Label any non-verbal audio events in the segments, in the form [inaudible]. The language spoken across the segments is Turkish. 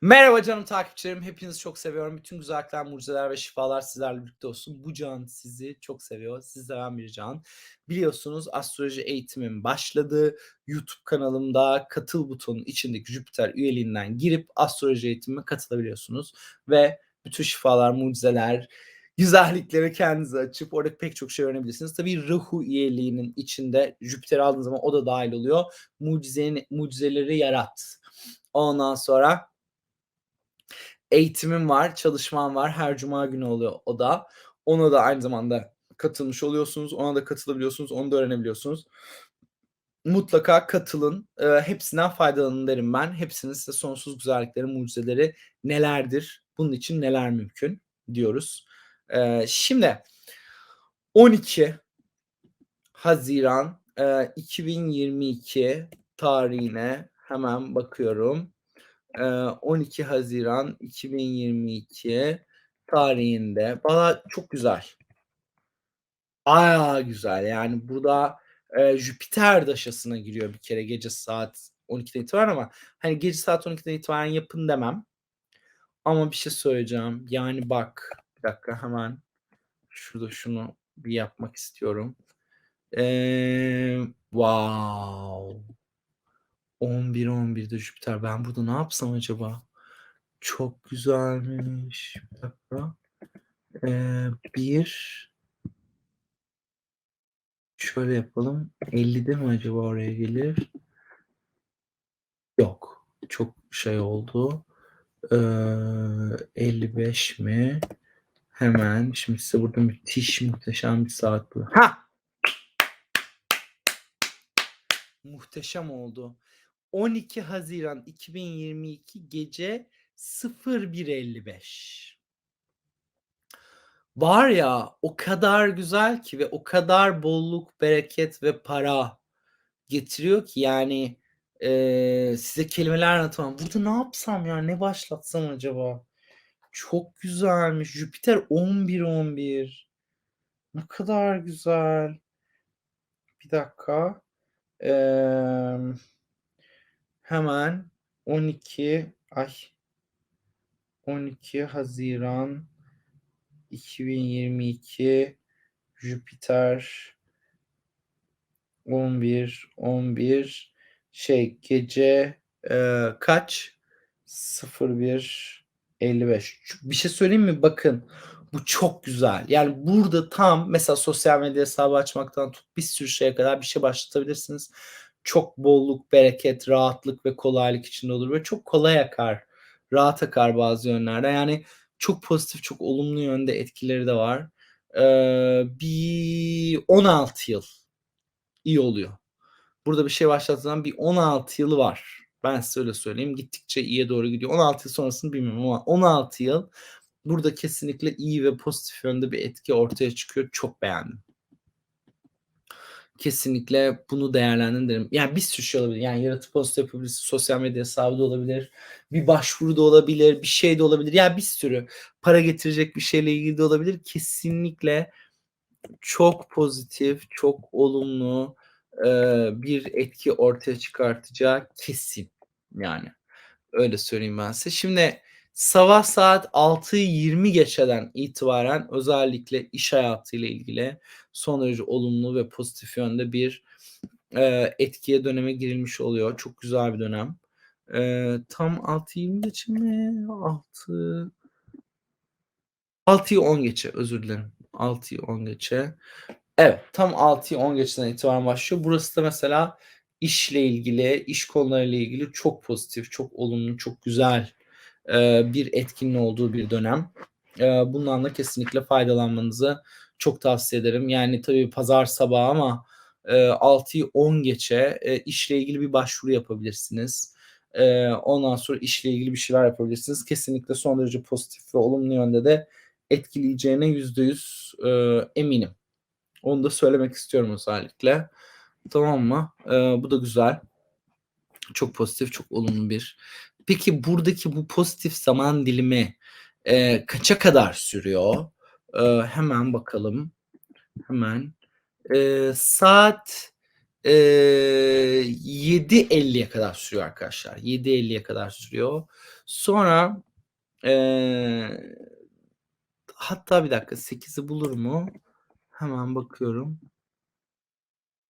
Merhaba canım takipçilerim. Hepinizi çok seviyorum. Bütün güzellikler, mucizeler ve şifalar sizlerle birlikte olsun. Bu can sizi çok seviyor. Sizi seven bir can. Biliyorsunuz astroloji eğitimim başladı. YouTube kanalımda katıl butonun içindeki Jüpiter üyeliğinden girip astroloji eğitimime katılabiliyorsunuz. Ve bütün şifalar, mucizeler, güzellikleri kendinize açıp orada pek çok şey öğrenebilirsiniz. Tabii Rahu üyeliğinin içinde Jüpiter aldığınız zaman o da dahil oluyor. Mucizeyi, mucizeleri yarat. Ondan sonra eğitimim var, çalışmam var. Her cuma günü oluyor o da. Ona da aynı zamanda katılmış oluyorsunuz. Ona da katılabiliyorsunuz. Onu da öğrenebiliyorsunuz. Mutlaka katılın. E, hepsinden faydalanın derim ben. Hepsinin size sonsuz güzellikleri, mucizeleri nelerdir? Bunun için neler mümkün diyoruz. E, şimdi 12 Haziran e, 2022 tarihine hemen bakıyorum. 12 Haziran 2022 tarihinde. Valla çok güzel. Bayağı güzel. Yani burada e, Jüpiter daşasına giriyor bir kere gece saat 12'den itibaren ama hani gece saat 12'den itibaren yapın demem. Ama bir şey söyleyeceğim. Yani bak bir dakika hemen şurada şunu bir yapmak istiyorum. Ee, wow. 11-11'de Jüpiter. Ben burada ne yapsam acaba? Çok güzelmiş. Bir dakika. Ee, bir şöyle yapalım. 50'de mi acaba oraya gelir? Yok. Çok şey oldu. Ee, 55 mi? Hemen. Şimdi size burada müthiş muhteşem bir saat bu. Ha! Muhteşem oldu. 12 Haziran 2022 gece 01.55. Var ya o kadar güzel ki ve o kadar bolluk, bereket ve para getiriyor ki yani e, size kelimeler anlatamam. Burada ne yapsam ya ne başlatsam acaba? Çok güzelmiş. Jüpiter 11-11. Ne kadar güzel. Bir dakika. Eee Hemen 12 ay. 12 Haziran 2022 Jüpiter 11 11 şey gece e, kaç? 01 55 bir şey söyleyeyim mi? Bakın bu çok güzel. Yani burada tam mesela sosyal medya hesabı açmaktan tut bir sürü şeye kadar bir şey başlatabilirsiniz çok bolluk, bereket, rahatlık ve kolaylık içinde olur ve çok kolay akar. Rahat akar bazı yönlerde. Yani çok pozitif, çok olumlu yönde etkileri de var. Ee, bir 16 yıl iyi oluyor. Burada bir şey başlatılan bir 16 yılı var. Ben size öyle söyleyeyim. Gittikçe iyiye doğru gidiyor. 16 yıl sonrasını bilmiyorum ama 16 yıl burada kesinlikle iyi ve pozitif yönde bir etki ortaya çıkıyor. Çok beğendim kesinlikle bunu değerlendirin derim. Yani bir sürü şey olabilir. Yani yaratıp post yapabilir, sosyal medya hesabı da olabilir, bir başvuru da olabilir, bir şey de olabilir. Yani bir sürü para getirecek bir şeyle ilgili de olabilir. Kesinlikle çok pozitif, çok olumlu e, bir etki ortaya çıkartacağı kesin. Yani öyle söyleyeyim ben size. Şimdi sabah saat 6'yı 20 geçeden itibaren özellikle iş hayatıyla ilgili son derece olumlu ve pozitif yönde bir e, etkiye döneme girilmiş oluyor. Çok güzel bir dönem. E, tam 6'yı 20 geçe mi? 6 6'yı 10 geçe özür dilerim. 6'yı 10 geçe. Evet tam 6'yı 10 geçeden itibaren başlıyor. Burası da mesela işle ilgili, iş konularıyla ilgili çok pozitif, çok olumlu, çok güzel bir etkinin olduğu bir dönem. bundan da kesinlikle faydalanmanızı çok tavsiye ederim. Yani tabii pazar sabahı ama e, 6'yı 10 geçe işle ilgili bir başvuru yapabilirsiniz. ondan sonra işle ilgili bir şeyler yapabilirsiniz. Kesinlikle son derece pozitif ve olumlu yönde de etkileyeceğine yüzde yüz eminim. Onu da söylemek istiyorum özellikle. Tamam mı? bu da güzel. Çok pozitif, çok olumlu bir Peki buradaki bu pozitif zaman dilimi e, kaça kadar sürüyor? E, hemen bakalım. Hemen. E, saat Eee, 7.50'ye kadar sürüyor arkadaşlar. 7.50'ye kadar sürüyor. Sonra eee, hatta bir dakika 8'i bulur mu? Hemen bakıyorum.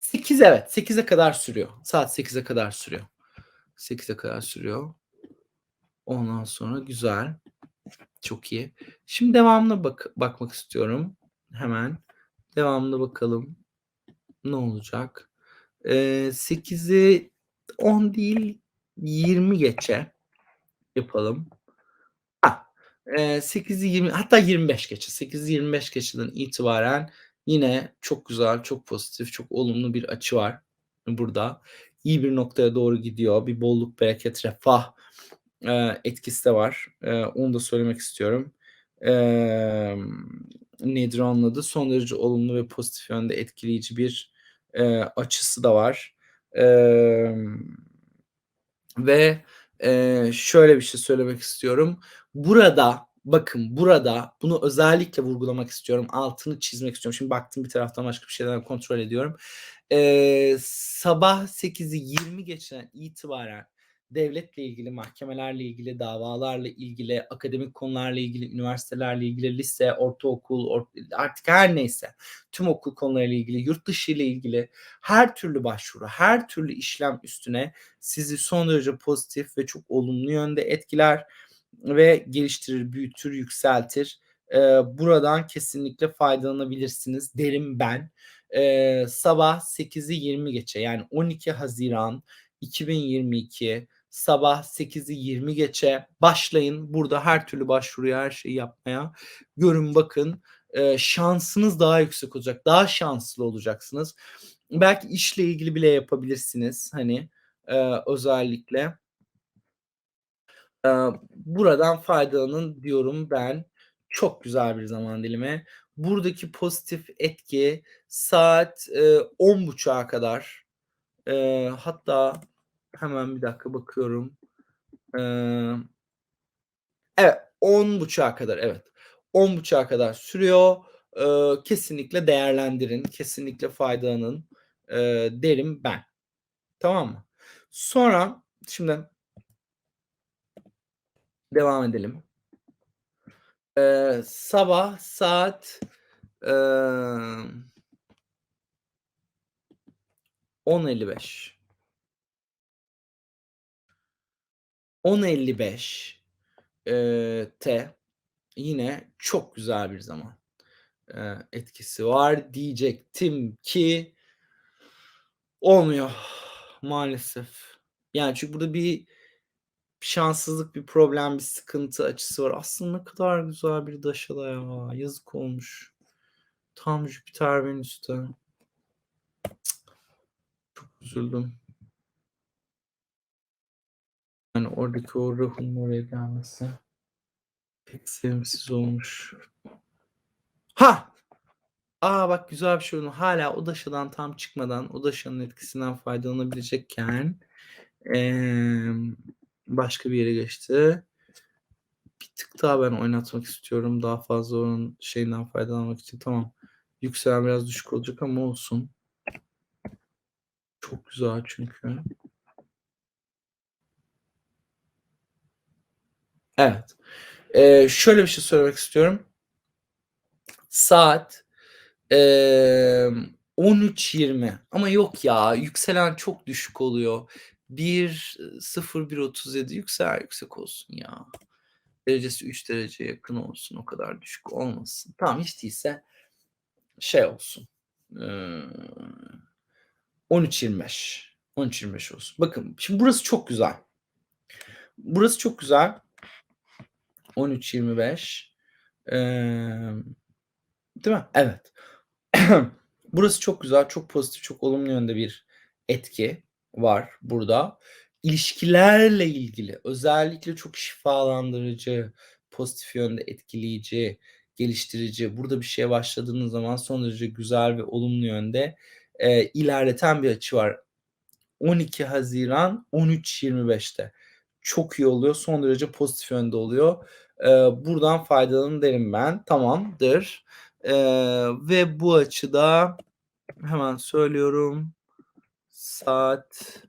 8 evet 8'e kadar sürüyor. Saat 8'e kadar sürüyor. 8'e kadar sürüyor. Ondan sonra güzel. Çok iyi. Şimdi devamına bak bakmak istiyorum. Hemen devamına bakalım. Ne olacak? Eee, 8'i 10 değil 20 geçe yapalım. Hah, eee, 8'i 20 hatta 25 geçe. 8'i 25 geçeden itibaren yine çok güzel, çok pozitif, çok olumlu bir açı var burada. İyi bir noktaya doğru gidiyor. Bir bolluk, bereket, refah, eee, etkisi de var. Eee, onu da söylemek istiyorum. Emm, nedir onun? Son derece olumlu ve pozitif yönde etkileyici bir, eee, açısı da var. Emm, ve, eee, şöyle bir şey söylemek istiyorum. Burada, bakın burada bunu özellikle vurgulamak istiyorum. Altını çizmek istiyorum. Şimdi baktım bir taraftan başka bir şeyler kontrol ediyorum. Eee, sabah 8'i 20 geçeden itibaren devletle ilgili, mahkemelerle ilgili, davalarla ilgili, akademik konularla ilgili, üniversitelerle ilgili, lise, ortaokul, or artık her neyse tüm okul konularıyla ilgili, yurt dışı ile ilgili her türlü başvuru, her türlü işlem üstüne sizi son derece pozitif ve çok olumlu yönde etkiler ve geliştirir, büyütür, yükseltir. Eee, buradan kesinlikle faydalanabilirsiniz derim ben. Eee, sabah 8'i 20 geçe yani 12 Haziran 2022 sabah 8'i 20 geçe başlayın. Burada her türlü başvuruyu, her şeyi yapmaya. Görün bakın, eee, şansınız daha yüksek olacak. Daha şanslı olacaksınız. Belki işle ilgili bile yapabilirsiniz hani, eee, özellikle. Eee, buradan faydalanın diyorum ben. Çok güzel bir zaman dilimi. Buradaki pozitif etki saat, eee, 10.30'a kadar, eee, hatta hemen bir dakika bakıyorum. Eee Evet, 10.30'a kadar, evet. 10.30'a kadar sürüyor. Eee, kesinlikle değerlendirin, kesinlikle faydalanın, eee, derim ben. Tamam mı? Sonra şimdi devam edelim. Eee, sabah saat, emm 10.55 10.55 eee, te yine çok güzel bir zaman, etkisi var diyecektim ki olmuyor maalesef. Yani çünkü burada bir şanssızlık, bir problem, bir sıkıntı açısı var. Aslında ne kadar güzel bir Daşa'da ya. Yazık olmuş. Tam Jüpiter Venüs'te. Çok üzüldüm. Yani oradaki o ruhun oraya gelmesi pek sevimsiz olmuş. Hah! A, bak güzel bir şey oldu. Hâlâ o Daşa'dan tam çıkmadan, o Daşa'nın etkisinden faydalanabilecekken, emm, başka bir yere geçti. Bir tık daha ben oynatmak istiyorum. Daha fazla onun şeyinden faydalanmak için. Tamam. Yükselen biraz düşük olacak ama olsun. Çok güzel çünkü. Evet. Eee, şöyle bir şey söylemek istiyorum. Saat, emm, 13.20 ama yok ya, yükselen çok düşük oluyor. 1.01.37 yüksel yüksek olsun ya. Derecesi 3 dereceye yakın olsun, o kadar düşük olmasın. Tamam, hiç değilse şey olsun, eee, 13.25 13.25 olsun. Bakın, şimdi burası çok güzel. Burası çok güzel. 13.25 emm, değil mi? Evet. [clears throat] Burası çok güzel, çok pozitif, çok olumlu yönde bir etki var burada. İlişkilerle ilgili özellikle çok şifalandırıcı, pozitif yönde etkileyici, geliştirici, burada bir şeye başladığınız zaman son derece güzel ve olumlu yönde, eee, ilerleten bir açı var. 12 Haziran 13.25'te. Çok iyi oluyor, son derece pozitif yönde oluyor. Eee, buradan faydalanın derim ben. Tamamdır. Eee, ve bu açıda hemen söylüyorum. saat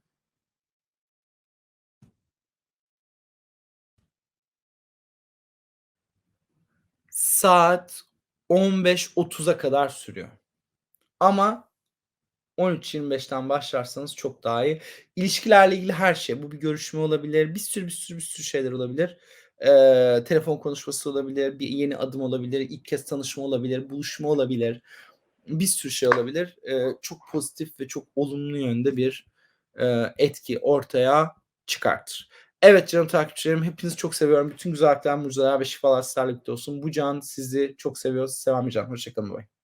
saat 15.30'a kadar sürüyor. Ama 13.25'ten başlarsanız çok daha iyi. İlişkilerle ilgili her şey. Bu bir görüşme olabilir. Bir sürü, bir sürü, bir sürü şeyler olabilir. Eee, telefon konuşması olabilir, bir yeni adım olabilir, ilk kez tanışma olabilir, buluşma olabilir. Bir sürü şey olabilir. Eee, çok pozitif ve çok olumlu yönde bir, eee, etki ortaya çıkartır. Evet canım takipçilerim, hepinizi çok seviyorum. Bütün güzellikler, mucizeler ve şifalar sizlerle olsun. Bu can sizi çok seviyor. Seven bir can. Hoşça kalın. Bay bay.